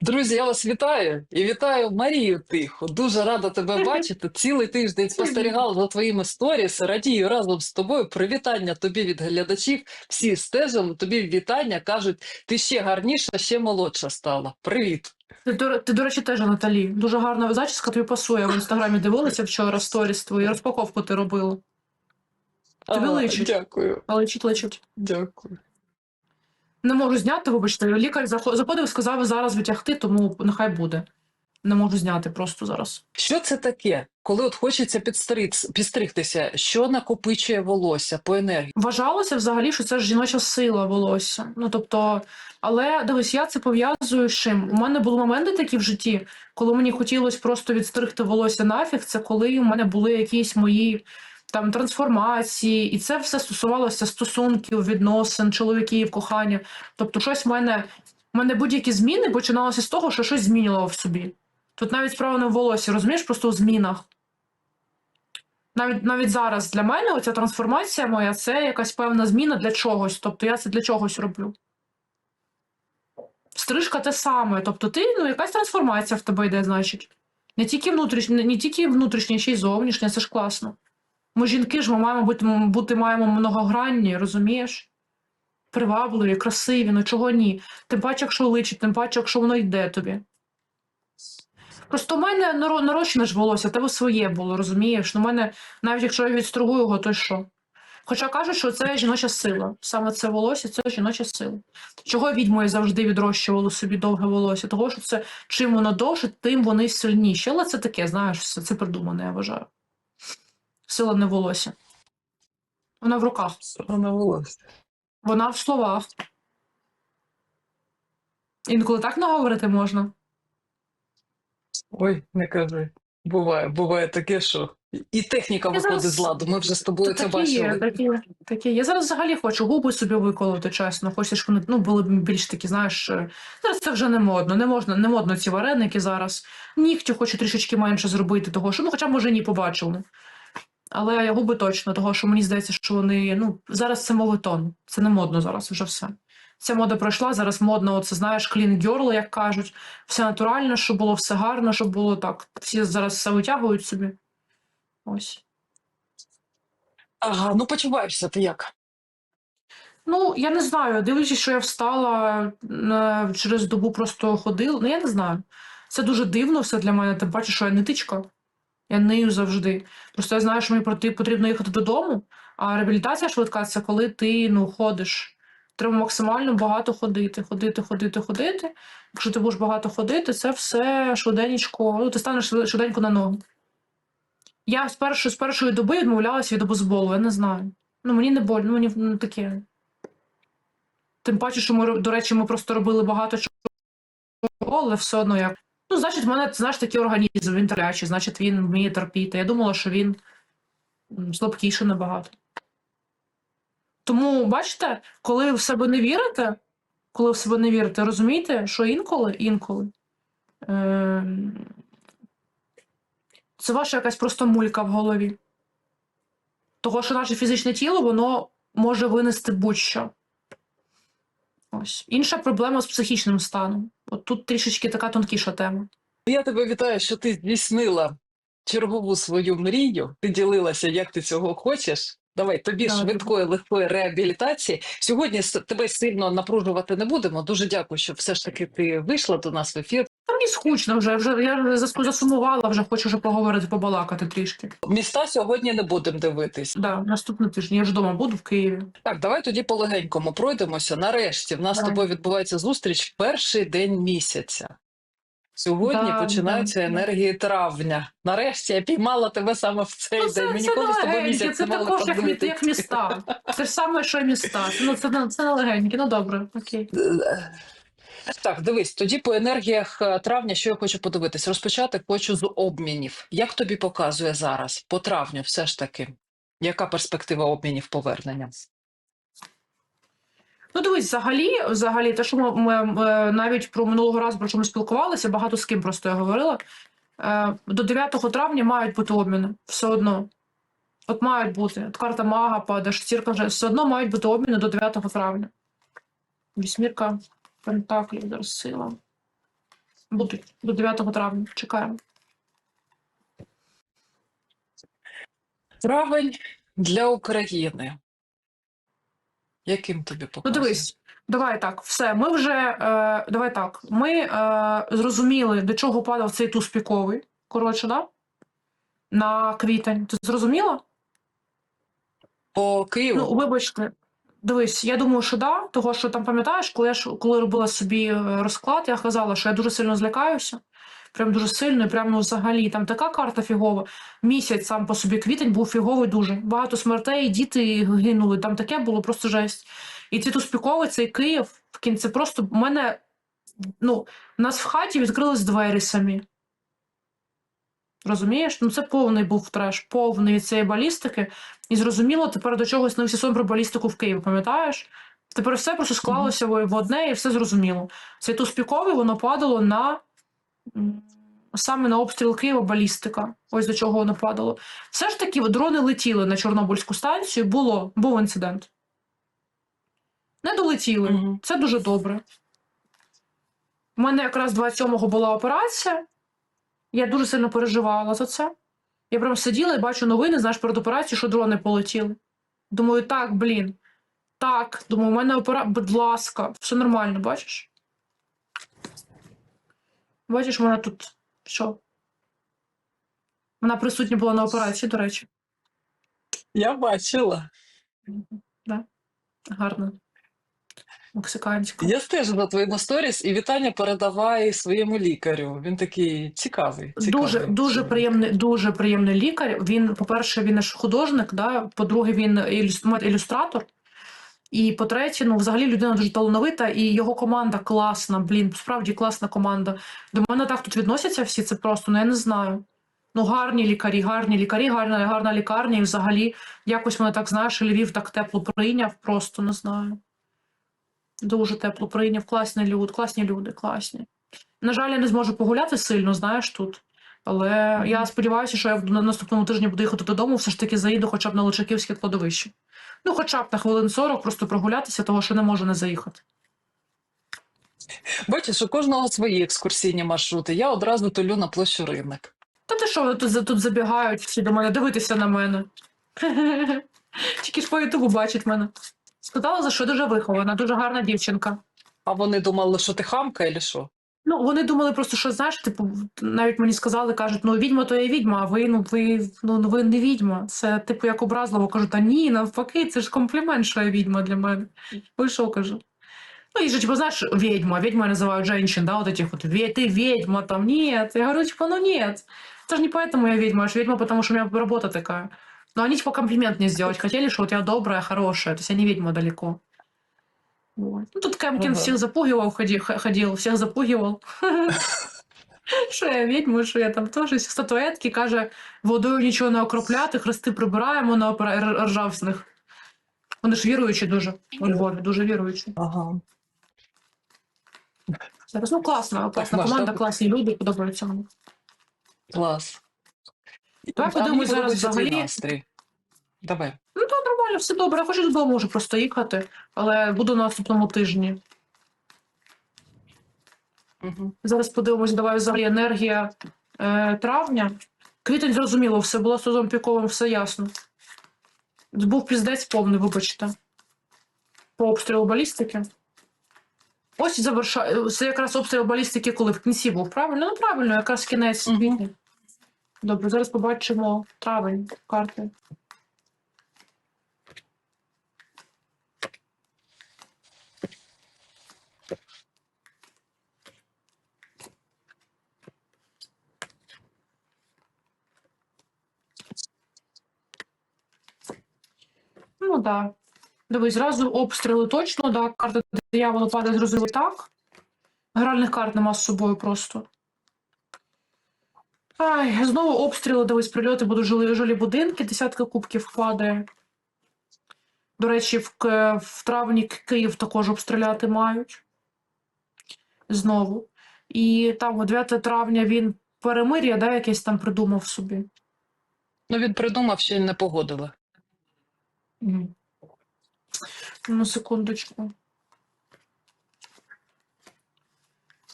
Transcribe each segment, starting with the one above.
Друзі, я вас вітаю і вітаю Марію Тихо. Дуже рада тебе бачити. Цілий тиждень спостерігала за твоїми сторіс. Радію разом з тобою. Привітання тобі від глядачів. Всі стежили. Тобі вітання кажуть, ти ще гарніша, ще молодша стала. Привіт. Ти, до, ти, до речі, теж Наталі. Дуже гарна зачіска тобі пасує. В інстаграмі дивилася вчора сторіс твої, розпаковку ти робила. Тобі А, личить. Дякую, Лечить, лечить. дякую. Не можу зняти, вибачте. Лікар захо- заходив, сказав зараз витягти, тому нехай буде. Не можу зняти просто зараз. Що це таке, коли от хочеться підстриг- підстригтися? Що накопичує волосся по енергії? Вважалося взагалі, що це ж жіноча сила волосся. Ну тобто, але дивись, я це пов'язую з чим. У мене були моменти такі в житті, коли мені хотілося просто відстригти волосся нафіг. Це коли у мене були якісь мої там трансформації, і це все стосувалося стосунків, відносин, чоловіків, кохання. Тобто, щось в мене, в мене будь-які зміни починалося з того, що щось змінювало в собі. Тут навіть справа не в волосі, розумієш, просто у змінах. Навіть навіть зараз для мене оця трансформація моя це якась певна зміна для чогось. Тобто я це для чогось роблю. Стрижка те саме. Тобто, ти ну, якась трансформація в тебе йде, значить. Не тільки внутрішня, не тільки внутрішня, ще й зовнішня, це ж класно. Ми жінки ж ми маємо бути, бути маємо многогранні, розумієш? Привабливі, красиві, ну чого ні. Тим паче, якщо личить, тим паче, якщо воно йде тобі. Просто в мене нарощене ж волосся, тебе своє було, розумієш? Ну, мене, навіть якщо я відстригую його, то що? Хоча кажуть, що це жіноча сила. Саме це волосся це жіноча сила. Чого відьмою завжди відрощували собі довге волосся? Того, що це чим воно довше, тим вони сильніші. Але це таке, знаєш, все це придумане, я вважаю. Сила не в волосся. Вона в руках, Вона волосся. вона в словах. Інколи так наговорити можна. Ой, не кажи. Буває, буває таке, що і техніка Я виходить зараз- з ладу. Ми вже з тобою це Такі є, бачили. такі, такі. Я зараз взагалі хочу губи собі виколоти, чесно. Хочу, щоб вони ну, були б більш такі, знаєш. е, Зараз це вже не модно. Не можна, не модно ці вареники зараз. Нігті хочу трішечки менше зробити, того, що ну, хоча, може, ні побачили. Але я губи точно, того, що мені здається, що вони. Ну, зараз це мовитон. Це не модно зараз, вже все. Ця мода пройшла, зараз модно, оце знаєш, clean girl, як кажуть. Все натурально, щоб було все гарно, щоб було так. Всі зараз все витягують собі. Ось. Ага, ну почуваєшся ти як? Ну, я не знаю, дивлячись, що я встала е, через добу просто ходила. Ну, я не знаю. Це дуже дивно все для мене. Тим паче, що я нитичка. Я нию завжди. Просто я знаю, що мені потрібно їхати додому, а реабілітація швидка це коли ти ну, ходиш. Треба максимально багато ходити, ходити, ходити, ходити. Якщо ти будеш багато ходити, це все швиденько, ну, ти станеш швиденько на ноги. Я з першої, з першої доби відмовлялася від обезболу, я не знаю. Ну, мені не больно, ну, мені ну, таке. Тим паче, що ми, до речі, ми просто робили багато чого, але все одно як. Ну, значить, в мене, знаєш, такий організм, він терплячий, значить, він вміє терпіти. Я думала, що він слабкіший набагато. Тому, бачите, коли в себе не вірите, коли в себе не вірите, розумієте, що інколи, інколи. Е- це ваша якась просто мулька в голові. Того, що наше фізичне тіло, воно може винести будь-що. Ось. Інша проблема з психічним станом. От тут трішечки така тонкіша тема. Я тебе вітаю, що ти здійснила чергову свою мрію. Ти ділилася, як ти цього хочеш. Давай тобі Так. швидкої легкої реабілітації. Сьогодні тебе сильно напружувати не будемо. Дуже дякую, що все ж таки ти вийшла до нас в ефір. Та мені скучно вже, вже я засумувала, вже хочу вже поговорити, побалакати трішки. Міста сьогодні не будемо дивитись. Да, наступний тиждень. Я ж вдома буду в Києві. Так, давай тоді полегенькому пройдемося. Нарешті в нас з тобою відбувається зустріч в перший день місяця. Сьогодні Да, починаються да, да. енергії травня. Нарешті я піймала тебе саме в цей Ну, день. це, Ми це ніколи з тобою місяць це не мали також як, як міста. Це ж саме, що міста. Це, ну, це, це не легеньке. Ну добре, окей. Е, Так, дивись, тоді по енергіях е, травня, що я хочу подивитись. Розпочати хочу з обмінів. Як тобі показує зараз по травню, все ж таки, яка перспектива обмінів повернення? Ну, дивись, взагалі, взагалі, те, що ми, ми, ми навіть про минулого разу, про що ми спілкувалися, багато з ким просто я говорила. Е, до 9 травня мають бути обміни все одно. От мають бути. От карта мага падає, шестірка вже все одно мають бути обміни до 9 травня. Вісьмірка Пентаклів, зараз сила. Будуть до 9 травня. Чекаємо. Травень для України. Яким тобі Ну, дивись, давай так, все. Ми вже е, давай так. Ми е, зрозуміли, до чого падав цей туз піковий. Коротше, да? На квітень. Ти зрозуміла? По Києву? Ну, вибачте, дивись, я думаю, що да, того що там пам'ятаєш, коли я ж коли робила собі е, розклад, я казала, що я дуже сильно злякаюся. Прям дуже сильно, і прям ну взагалі там така карта фігова. Місяць сам по собі квітень був фіговий дуже. Багато смертей, діти гинули. Там таке було просто жесть. І ці туспіковий, цей Київ в кінці просто в мене ну, у нас в хаті відкрились двері самі. Розумієш? Ну це повний був треш, повний від цієї балістики. І зрозуміло, тепер до чогось нався сон про балістику в Київ, пам'ятаєш? Тепер все просто склалося в в одне і все зрозуміло. Цей туспіковий воно падало на саме на обстріл Києва балістика. Ось до чого воно падало. Все ж таки, дрони летіли на Чорнобильську станцію, було, був інцидент. Не долетіли. Це дуже добре. У мене якраз 27-го була операція. Я дуже сильно переживала за це. Я прям сиділа і бачу новини, знаєш, перед операцією, що дрони полетіли. Думаю, так, блін. Так, думаю, у мене операція, будь ласка, все нормально, бачиш? Бачиш, вона тут що? Вона присутня була на операції, до речі. Я бачила. Да? Гарно. Мексиканська. Я стежу за твоїми сторіс і вітання передавай своєму лікарю. Він такий цікавий. цікавий Дуже дуже приємний, дуже приємний лікар. Він, по-перше, він наш художник, да? по-друге, він ілюстратор. І по-третє, ну, взагалі людина дуже талановита, і його команда класна. Блін, справді класна команда. До мене так тут відносяться всі, це просто, ну я не знаю. Ну, гарні лікарі, гарні лікарі, гарна, гарна лікарня, і взагалі якось мене так, знаєш, Львів так тепло прийняв, просто не знаю. Дуже тепло прийняв, класні люди, класні люди, класні. На жаль, я не зможу погуляти сильно, знаєш, тут. Але Мгм. я сподіваюся, що я на наступному тижні буду їхати додому, все ж таки заїду хоча б на Личаківське кладовище. Ну, хоча б на хвилин 40 просто прогулятися, того що не можу не заїхати. Бачиш, у кожного свої екскурсійні маршрути. Я одразу тулю на площу ринок. Та ти що, тут, тут забігають всі до мене дивитися на мене. Тільки ж по Ютубу бачать мене. Сказала, за що дуже вихована, дуже гарна дівчинка. А вони думали, що ти хамка, чи що? Ну, вони думали просто, що знаєш, типу, навіть мені сказали, кажуть, ну відьма то є відьма, а ви ну ви ну ви не відьма. Це типу як образливо кажу, та ні, навпаки, це ж комплімент, що я відьма для мене. Ви що кажу? Ну, і же, типу, знаєш, ведьма, ведьма називають женщин, да, вот этих вот, «Ве- ты ведьма, там, нет. Я говорю, типа, ну нет. Это же не поэтому я ведьма, я же ведьма, потому что у меня работа такая. Но они, типа, комплимент мне сделать хотели, что вот я добрая, хорошая, то есть я не ведьма далеко. Вот. Ну, тут Кэмкин Ага. всех запугивал, ходи- х- ходил, всех запугивал. Що я відьма, що я там теж статуетки, каже, водою нічого не окропляти, хрести прибираємо на опера- р- ржав з них. Вони ж віруючі дуже у Львові, дуже віруючі. Ага. Зараз ну класна, класна масштаб- команда, класні люди, подобаються мені. Клас. Давай подивимось зараз взагалі. Давай. Ну то нормально, все добре. Я хочу додому можу просто їхати, але буду на наступному тижні. Угу. Зараз подивимось, давай взагалі енергія е, травня. Квітень зрозуміло, все було сезон піковим, все ясно. Був піздець повний, вибачте. По обстрілу балістики. Ось і заверша... Це якраз обстріл балістики, коли в кінці був, правильно? Ну правильно, якраз кінець квітня. Добре, зараз побачимо травень карти. Ну так. Дивись, зразу обстріли точно, да. Карта диявола падає зрозуміло так. Гральних карт нема з собою просто. Ай, знову обстріли, дивись, прильоти, будуть жилі, жилі будинки, десятка кубків падає. До речі, в, в травні Київ також обстріляти мають. Знову. І там, о 9 травня він перемир'я, да, якесь там придумав собі. Ну він придумав, що не погодили. Ну, секундочку.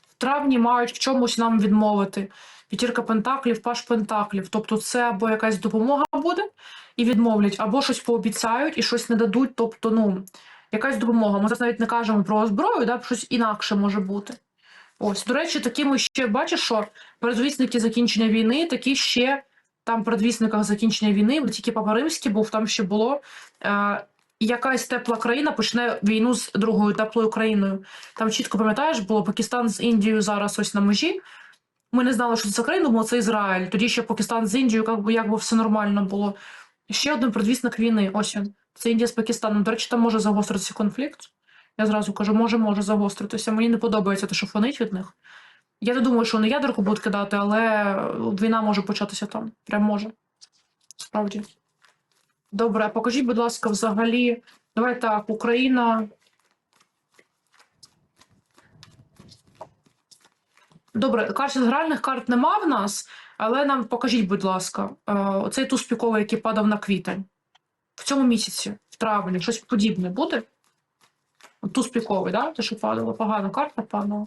В травні мають в чомусь нам відмовити. П'ятірка пентаклів, паш пентаклів. Тобто це або якась допомога буде і відмовлять, або щось пообіцяють і щось не дадуть. Тобто, ну, якась допомога. Ми зараз навіть не кажемо про зброю, да, щось інакше може бути. Ось, до речі, такі ми ще бачиш, що передвісники закінчення війни, такі ще там передвісниках закінчення війни, бо тільки Папа Римський був, там ще було. Е, якась тепла країна почне війну з другою теплою країною. Там чітко пам'ятаєш, було Пакистан з Індією зараз ось на межі. Ми не знали, що це країна, бо це Ізраїль. Тоді ще Пакистан з Індією, як би, як би все нормально було. Ще один предвісник війни. Ось він. Це Індія з Пакистаном. До речі, там може загостритися конфлікт. Я зразу кажу, може, може загостритися. Мені не подобається те, що фонить від них. Я не думаю, що вони ядерку будуть кидати, але війна може початися там. Прям може. Справді. Добре, покажіть, будь ласка, взагалі. Давай так, Україна. Добре, карт гральних карт нема в нас, але нам покажіть, будь ласка, е, оцей туз піковий, який падав на квітень. В цьому місяці, в травні, щось подібне буде? Туз піковий, да? Те, що падало, погано карта падала.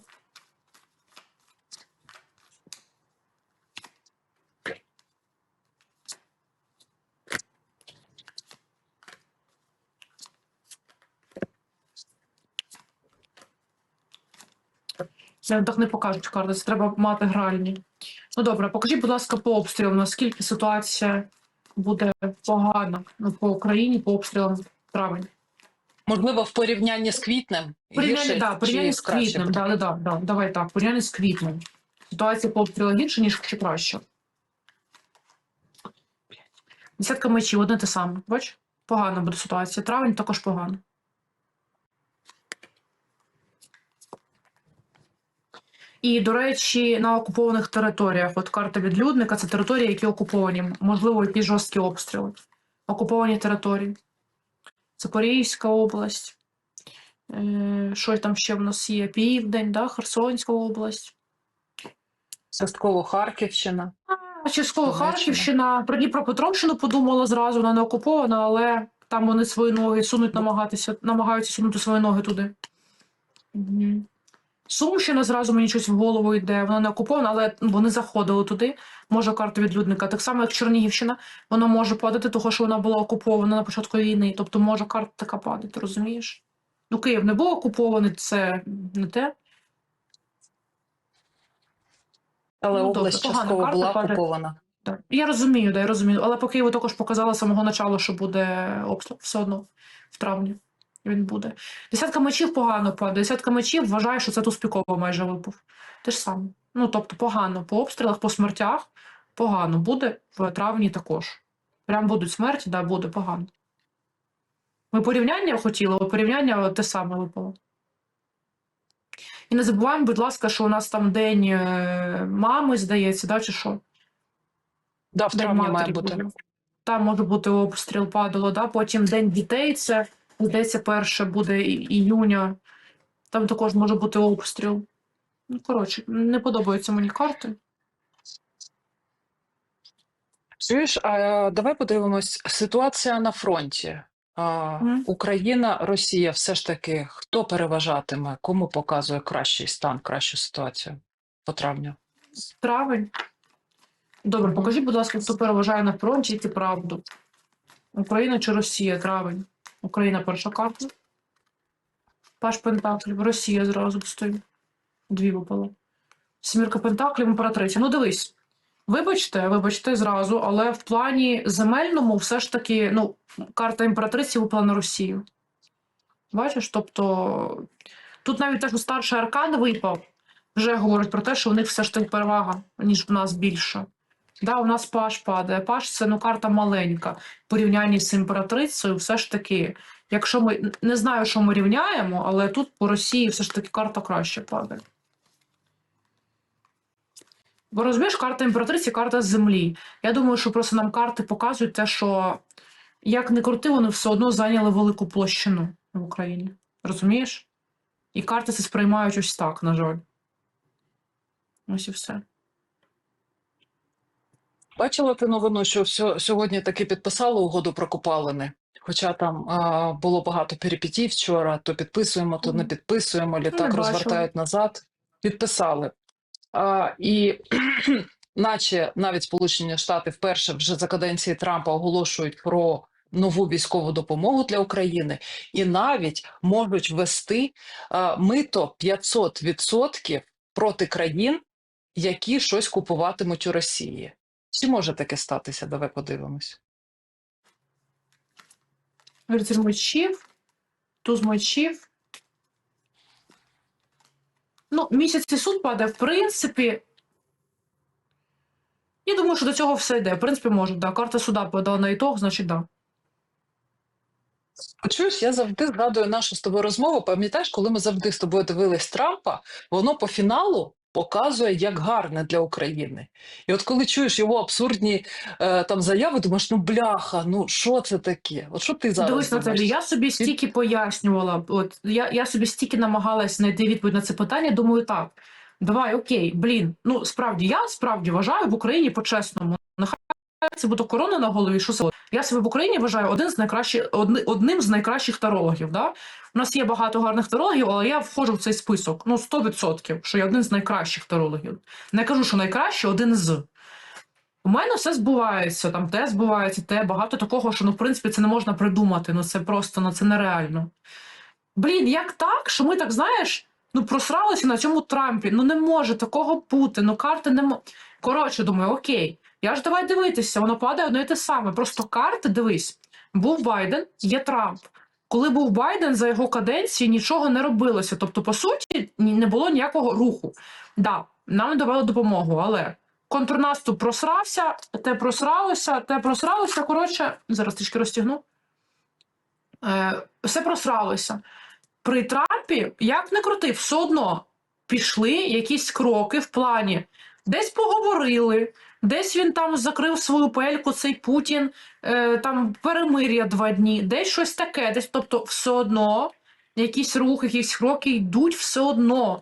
Так не покажуть карти, це треба мати гральні. Ну добре, покажіть, будь ласка, по обстрілам, наскільки ситуація буде погана ну, по Україні по обстрілам травень. Можливо, в порівнянні з квітнем. Порівняння, гірше да, чи порівняння з квітнем, да, да, да, да, давай так, порівняння з квітнем. Ситуація по обстрілах гірше, ніж чи краще. Десятка мечів, одне те саме. Бач? Погана буде ситуація. Травень також погано. І, до речі, на окупованих територіях, от карта відлюдника, це території, які окуповані, можливо, якісь жорсткі обстріли. Окуповані території. Запорізька область. Е, Що там ще в нас є? Південь, да? Херсонська область. Частково Харківщина. А частково Харківщина. Про Дніпропетровщину подумала зразу, вона не окупована, але там вони свої ноги сунуть, намагатися, намагаються сунути свої ноги туди. Мгм. Сумщина зразу мені щось в голову йде, вона не окупована, але вони заходили туди. Може карта відлюдника. Так само, як Чернігівщина, вона може падати, того що вона була окупована на початку війни. Тобто може карта така падати, розумієш? Ну, Київ не був окупований, це не те. Але Ну, область погана частково карта була окупована. Так. Я розумію, да, я розумію. Але по Києву також показала з самого начала, що буде обстріл все одно в травні. Він буде. Десятка мечів погано падає. Десятка мечів вважає, що це туспіково майже випав. Те ж саме. Ну, тобто, погано по обстрілах, по смертях, погано буде в травні також. Прям будуть смерті, да, буде погано. Ми порівняння хотіли, але порівняння те саме випало. І не забуваємо, будь ласка, що у нас там день е, мами, здається, да, чи що? Да, в травні має бути. буде. Там може бути обстріл падало, да? потім День дітей, це здається, перше буде іюня. Там також може бути обстріл. Ну, коротше, не подобаються мені карти. Чуєш, а давай подивимось. Ситуація на фронті. А, Україна, Росія, все ж таки, хто переважатиме, кому показує кращий стан, кращу ситуацію по травню? Травень. Добре, покажіть, будь ласка, хто переважає на фронті тільки правду. Україна чи Росія? Травень. Україна перша карта. Паш Пентаклів. Росія зразу стоїть. Дві випало. Сімірка Пентаклів, імператриця. Ну, дивись. Вибачте, вибачте зразу, але в плані земельному все ж таки, ну, карта імператриці випала на Росію. Бачиш, тобто тут навіть те, що старший аркан випав, вже говорить про те, що в них все ж таки перевага, ніж в нас більше. Да, у нас паш падає. Паш це ну карта маленька. В порівнянні з імператрицею, все ж таки, якщо ми не знаю, що ми рівняємо, але тут по Росії все ж таки карта краще падає. Бо розумієш, карта імператриці, карта землі. Я думаю, що просто нам карти показують те, що як не крути, вони все одно зайняли велику площину в Україні. Розумієш? І карти це сприймають ось так, на жаль. Ось і все. Бачила ти новину, що сьогодні таки підписали угоду про копалини. Хоча там а, було багато перипетій вчора, то підписуємо, то не підписуємо, літак бачила. розвертають назад. підписали. А, і наче навіть Сполучені Штати вперше вже за каденції Трампа оголошують про нову військову допомогу для України, і навіть можуть ввести а, мито 500% проти країн, які щось купуватимуть у Росії. Чи може таке статися? Давай подивимось. Мечів, туз мечів. Ну, місяць і суд падає, в принципі. Я думаю, що до цього все йде. В принципі, може, да. Карта суда подала на ітог, значить, да. Чуєш, я завжди згадую нашу з тобою розмову. Пам'ятаєш, коли ми завжди з тобою дивились Трампа, воно по фіналу показує, як гарне для України. І от коли чуєш його абсурдні е, там заяви, думаєш, ну бляха, ну що це таке? От що ти зараз Дивись. Наталі, я собі стільки пояснювала. От я, я собі стільки намагалась знайти відповідь на це питання. Думаю, так. Давай, окей, блін. Ну справді, я справді вважаю в Україні по-чесному. Нехай це буде корона на голові. Що це? Я себе в Україні вважаю один з найкращих одни, одним з найкращих тарологів. Да? У нас є багато гарних тарологів, але я входжу в цей список. Ну, 100%, що я один з найкращих тарологів. Не кажу, що найкращий, один з. У мене все збувається, там те збувається, те багато такого, що ну, в принципі, це не можна придумати. Ну це просто ну це нереально. Блін, як так, що ми так знаєш, ну просралися на цьому Трампі. Ну не може такого бути. Ну карти не мо. Коротше, думаю, окей, я ж давай дивитися, воно падає одне і те саме. Просто карти, дивись, був Байден, є Трамп. Коли був Байден за його каденції нічого не робилося. Тобто, по суті, не було ніякого руху. Да, нам давали допомогу, але контрнаступ просрався, те просралося, те просралося. Коротше, зараз трішки розтягну. Е, все просралося. При Трампі, як не крути, все одно пішли якісь кроки в плані. Десь поговорили, десь він там закрив свою пельку, цей Путін, е, там перемир'я два дні, десь щось таке, десь, тобто, все одно якісь рухи, якісь кроки йдуть все одно.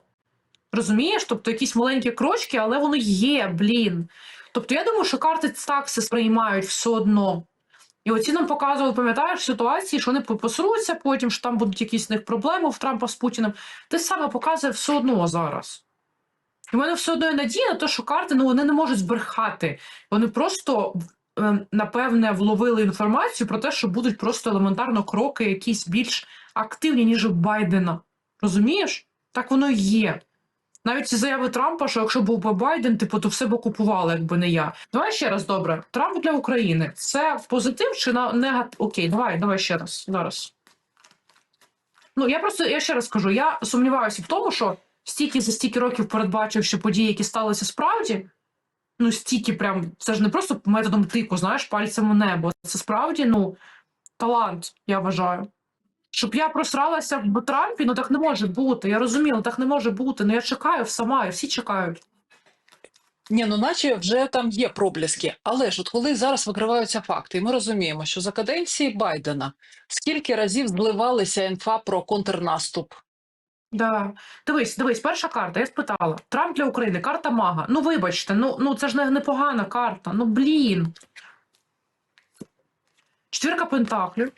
Розумієш? Тобто якісь маленькі крочки, але воно є, блін. Тобто я думаю, що карти так все сприймають все одно. І оці нам показували, пам'ятаєш, ситуації, що вони по- посруться потім, що там будуть якісь в них проблеми в Трампа з Путіним. Те саме показує все одно зараз. В мене все одно є надія на те, що карти ну, вони не можуть збрехати. Вони просто, е, напевне, вловили інформацію про те, що будуть просто елементарно кроки якісь більш активні, ніж у Байдена. Розумієш? Так воно і є. Навіть ці заяви Трампа, що якщо був би Байден, типу, то все б окупували, якби не я. Давай ще раз добре. Трамп для України це позитив чи на негатив? Окей, давай, давай ще раз. Зараз. Ну, я просто я ще раз кажу: я сумніваюся в тому, що стільки за стільки років передбачивши події, які сталися справді. Ну, стільки прям, це ж не просто методом тику, знаєш, пальцем у небо. Це справді, ну, талант, я вважаю. Щоб я просралася в Трампі, ну так не може бути. Я розумію, ну так не може бути. Ну я чекаю сама, і всі чекають. Ні, ну наче вже там є проблески. Але ж от коли зараз викриваються факти, і ми розуміємо, що за каденції Байдена скільки разів зливалися інфа про контрнаступ. Да. Дивись, дивись, перша карта, я спитала. Трамп для України, карта мага. Ну, вибачте, ну, ну це ж не непогана карта. Ну, блін. Четвірка пентаклів.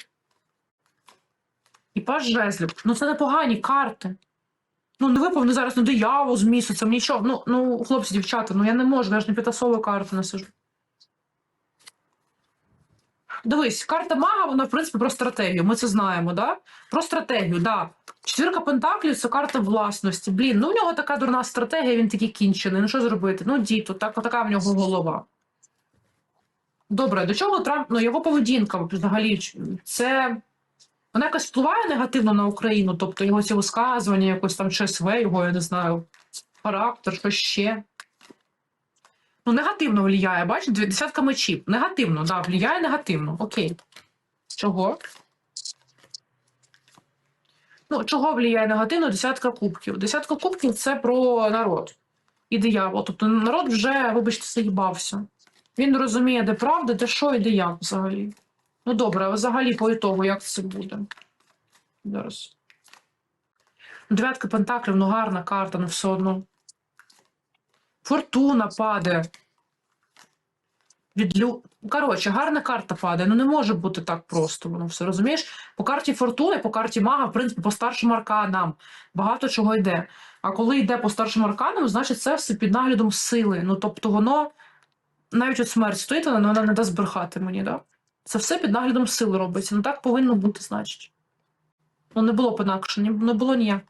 І паж жезлів. Ну, це непогані карти. Ну, не випав зараз на диявол з місяцем, нічого. Ну, ну, хлопці, дівчата, ну я не можу, я ж не підтасовую карти насижу. Дивись, карта мага, вона, в принципі, про стратегію. Ми це знаємо, да? Про стратегію, да. Четвірка Пентаклів це карта власності. Блін, ну в нього така дурна стратегія, він такий кінчений. Ну що зробити? Ну, діто, так, така в нього голова. Добре, до чого Трамп, ну його поведінка взагалі це вона якось впливає негативно на Україну, тобто його ці висказування, якось там ЧСВ, його, я не знаю, характер, що ще. Ну, негативно впливає, бачиш, десятка мечів. Негативно, да, впливає негативно. Окей. Чого? Ну, чого впливає негативно десятка кубків? Десятка кубків це про народ і диявол. Тобто народ вже, вибачте, заїбався. Він розуміє, де правда, де що і де як взагалі. Ну добре, взагалі по ітогу, як це буде? Зараз. Дев'ятка пентаклів, ну гарна карта, ну все одно. Фортуна падає. Відлю... Коротше, гарна карта падає. Ну не може бути так просто. Воно все розумієш? По карті фортуни, по карті мага, в принципі, по старшим арканам багато чого йде. А коли йде по старшим арканам, значить це все під наглядом сили. Ну тобто воно навіть от смерть стоїть, вона, вона не дасть збрехати мені, да? Це все під наглядом сили робиться. Ну так повинно бути, значить. Ну не було б інакше, не було ніяк.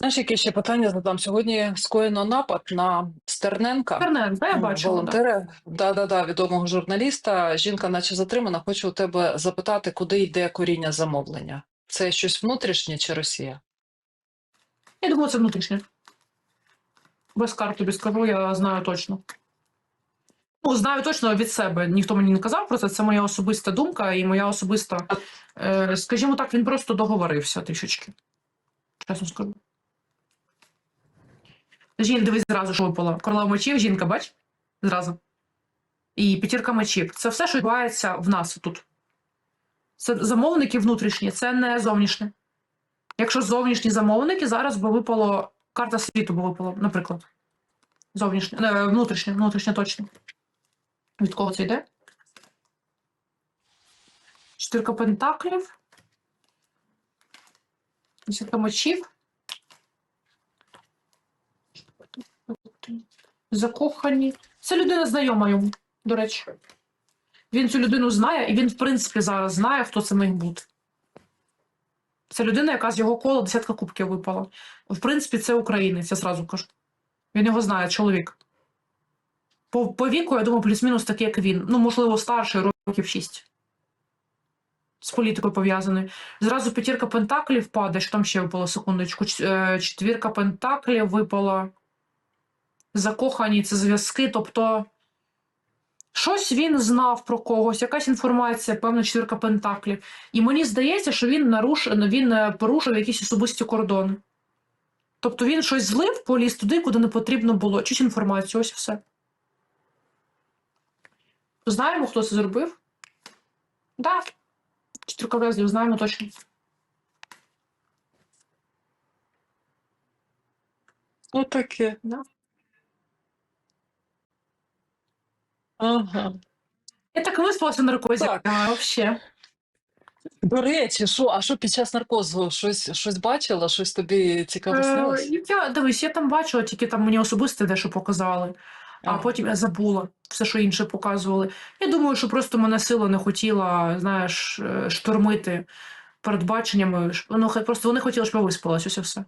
Знаєш, яке ще питання задам? Сьогодні скоєно напад на Стерненка. Терненко, я бачила. Да. волонтера, да, да, да, відомого журналіста. Жінка, наче затримана. Хочу у тебе запитати, куди йде коріння замовлення? Це щось внутрішнє чи Росія? Я думаю, це внутрішнє. Без карт тобі скажу, я знаю точно. Ну, знаю точно від себе. Ніхто мені не казав про це. Це моя особиста думка і моя особиста. Е, скажімо так, він просто договорився трішечки. Чесно скажу. Жін, дивись зразу, що випало. Королева мечів, жінка, бач? Зразу. І п'ятірка мечів. Це все, що відбувається в нас тут. Це замовники внутрішні, це не зовнішнє. Якщо зовнішні замовники, зараз би випало карта світу би випала, наприклад. Зовнішня, е, внутрішня, внутрішня точно. Від кого це йде? Чотирка пентаклів. Десятка мечів. Закохані. Це людина знайома йому, до речі. Він цю людину знає, і він, в принципі, зараз знає, хто це міг бути. Це людина, яка з його кола десятка кубків випала. В принципі, це українець, я зразу кажу. Він його знає, чоловік. По, по віку, я думаю, плюс-мінус такий, як він. Ну, можливо, старший років 6. З політикою пов'язаний. Зразу п'ятірка пентаклів падає, що там ще випало секундочку. Е, Четвірка пентаклів випала. Закохані це зв'язки. Тобто, щось він знав про когось, якась інформація, певна четвірка пентаклів. І мені здається, що він наруш... він е, порушив якісь особисті кордони. Тобто він щось злив, поліз туди, куди не потрібно було. Чуть інформацію, ось і все. Знаємо, хто це зробив? Так. Чотирка везлів, знаємо точно. Отаке. Да. Ага. Я так виспалася на наркозі. Так. А, вообще. До речі, що, а що під час наркозу? Щось, щось бачила? Щось тобі цікаво Е, снилось? я, дивись, я там бачила, тільки там мені особисто дещо показали, а Ага. потім я забула все, що інше показували. Я думаю, що просто мене сила не хотіла, знаєш, е, штормити передбаченнями. Ш- Ну, хай просто вони хотіли, щоб я виспалась, ось і все.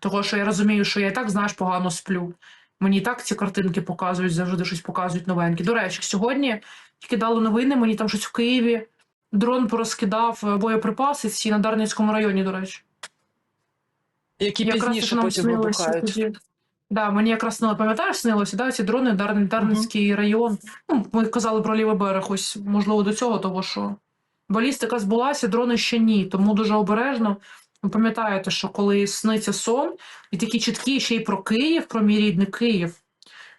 Того, що я розумію, що я і так, знаєш, погано сплю. Мені так ці картинки показують, завжди щось показують новеньке. До речі, сьогодні тільки дали новини, мені там щось в Києві. Дрон порозкидав е, боєприпаси ці на Дарницькому районі, до речі. Які Якраз пізніше потім вибухають. тоді. Да, мені якраз снило, пам'ятаєш, снилося, да, ці дрони, Дар... Дарницький район. Ну, ми казали про лівий берег, ось, можливо, до цього, того що балістика збулася, дрони ще ні, тому дуже обережно. Ви пам'ятаєте, що коли сниться сон, і такі чіткі ще й про Київ, про мій рідний Київ,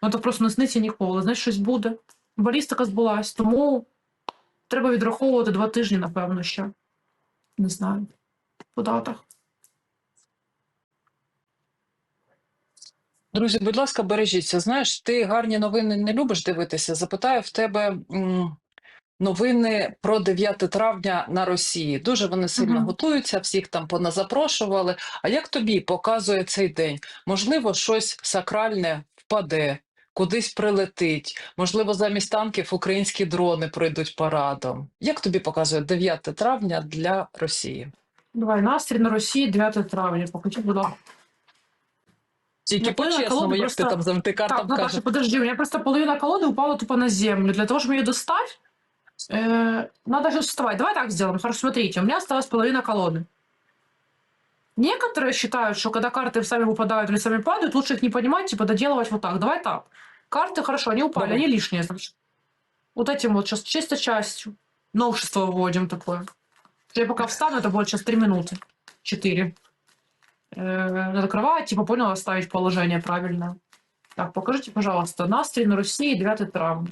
ну то просто не сниться ніколи, значить щось буде. Балістика збулась, тому треба відраховувати два тижні, напевно, ще. Не знаю. По датах. Друзі, будь ласка, бережіться. Знаєш, ти гарні новини не любиш дивитися. Запитаю в тебе новини про 9 травня на Росії. Дуже вони сильно Мгм. готуються, всіх там поназапрошували. А як тобі показує цей день? Можливо, щось сакральне впаде, кудись прилетить. Можливо, замість танків українські дрони пройдуть парадом. Як тобі показує 9 травня для Росії? Давай, настрій на Росії 9 травня. Покажіть, будь ласка. Тільки Я по-чесному, як ти там завжди Так, картам Наташа, кажеш. подожди, у меня просто половина колоды упала тупо на землю. Для того, чтобы ее достать, э, надо же вставать. Давай так сделаем. Хорошо, смотрите, у меня осталась половина колоды. Некоторые считают, что когда карты сами выпадают или сами падают, лучше их не понимать, типа доделывать вот так. Давай так. Карты, хорошо, они упали, Давай. они лишние, значит. Вот этим вот сейчас чисто частью. Новшество вводим такое. Я пока встану, это будет сейчас 3 минуты. 4. Э, надо кровать, типа, поняла, ставить положение правильно. Так, покажіть, пожалуйста, настрій на Росії 9 травня.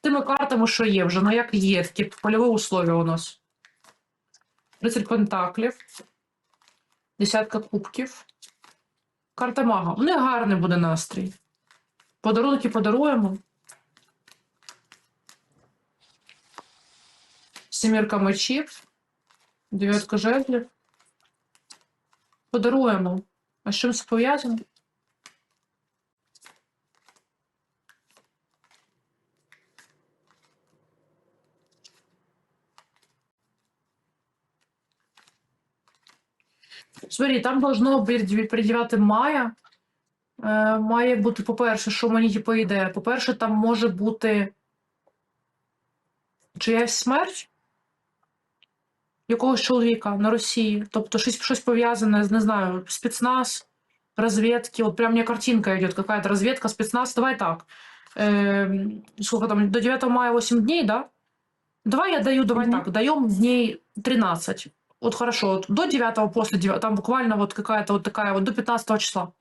Тими картами, що є вже, ну як є, такі польові условия у нас. Рицарь Пентаклів, десятка кубків. Карта мага. У них гарний буде настрій. Подарунки подаруємо. Сімірка мечів, дев'ятка жезлів. Подаруємо. А з чим це пов'язано? Смотри, там должно 9 мая. Е, має бути, по-перше, що мені типу, йде. По-перше, там може бути чиясь смерть якогось чоловіка на Росії. Тобто щось, щось пов'язане з, не знаю, спецназ, розвідки. От прям мне картинка идет, какая-то разведка, спецназ. Давай так. Эм, сколько там, до 9 мая 8 дней, да? Давай я даю, давай Мгм. так, даем дней 13. Вот хорошо, вот до 9 после 9, там буквально вот какая-то вот такая вот до 15 числа.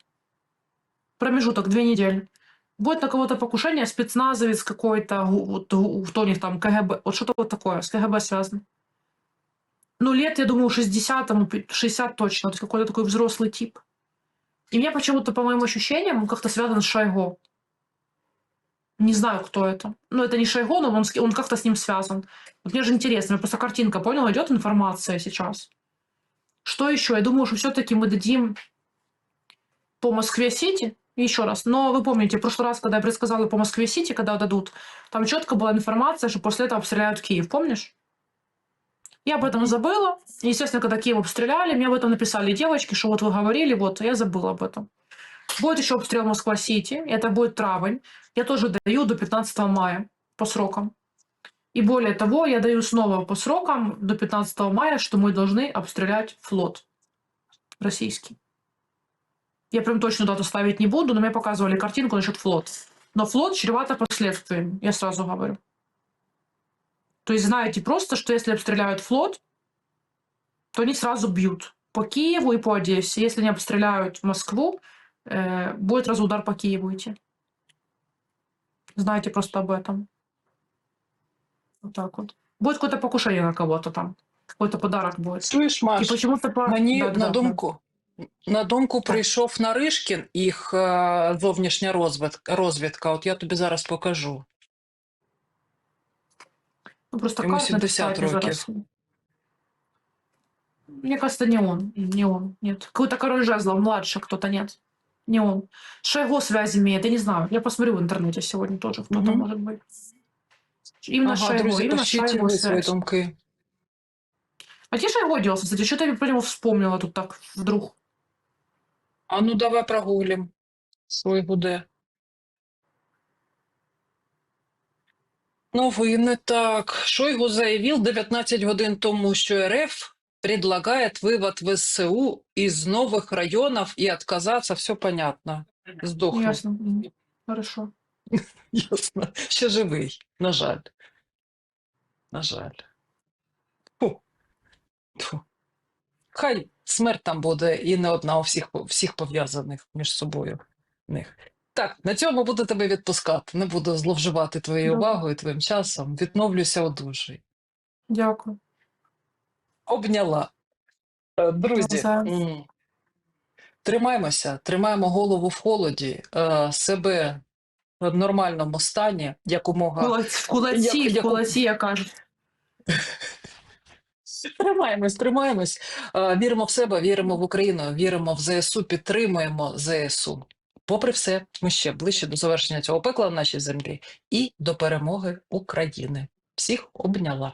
Промежуток, две недели. Будет на кого-то покушение, спецназовец какой-то, вот, кто у них там, КГБ, вот что-то вот такое, с КГБ связано. Ну, лет, я думаю, 60, ему пи- 60 точно, то есть какой-то такой взрослый тип. И мне почему-то, по моим ощущениям, он как-то связан с Шойгу. Не знаю, кто это. Ну, это не Шойгу, но он, он как-то с ним связан. Вот мне же интересно, мне просто картинка, понял, идет информация сейчас. Что еще? Я думаю, что все-таки мы дадим по Москве-Сити еще раз. Но вы помните, в прошлый раз, когда я предсказала по Москве-Сити, когда дадут, там четко была информация, что после этого обстреляют Киев. Помнишь? Я об этом забыла. Естественно, когда Киев обстреляли, мне об этом написали девочки, что вот вы говорили, вот, я забыла об этом. Будет еще обстрел Москва-Сити, это будет травень. Я тоже даю до 15 мая по срокам. И более того, я даю снова по срокам до 15 мая, что мы должны обстрелять флот российский. Я прям точно дату ставить не буду, но мне показывали картинку насчет флот. Но флот чревато последствиями, я сразу говорю. То есть знаете просто, что если обстреляют флот, то они сразу бьют по Киеву и по Одессе. Если не обстреляют Москву, будет сразу удар по Киеву идти. Знаете просто об этом. Вот так вот. Будет какое-то покушение на кого-то там. Какой-то подарок будет. Чуєш, И Маш, почему-то по... мені Да, да, на да. думку. На думку прийшов Наришкін, їх е, зовнішня розвідка, розвідка. От я тобі зараз покажу. Ну, просто Ему карт 70 написать років. зараз. Мне кажется, не он. Не он. Нет. Какой-то король жезлов, младший кто-то, нет. Не он. Шойгу связь имеет, я не знаю. Я посмотрю в интернете сегодня тоже, кто-то Мгм. может быть. Именно ага, Шойгу, именно Шойгу связь. думки. А где Шойгу делся, кстати? Что-то я про него вспомнила тут так вдруг. А ну давай прогулім. Свой буде. Новини так. Шойгу заявил 19 годин тому, що РФ предлагает вывод ВСУ из новых районов и отказаться. Все понятно. Здохнув. Ясно. Хорошо. Ясно. Ще живий. На жаль. На жаль. Фу. Фу. Хай смерть там буде і не одна у всіх, всіх пов'язаних між собою них. Так, на цьому буду тебе відпускати. Не буду зловживати твоєю Добре. увагою, твоїм часом. Відновлюся одужий. Дякую. Обняла. Е, Друзі, тримаємося, тримаємо голову в холоді, е, себе в нормальному стані, якомога. В кулаці, Як- в як- я кажу. Тримаємось, тримаємось. Е, Віримо в себе, віримо в Україну, віримо в ЗСУ, підтримуємо ЗСУ. Попри все, ми ще ближче до завершення цього пекла в нашій землі і до перемоги України. Всіх обняла.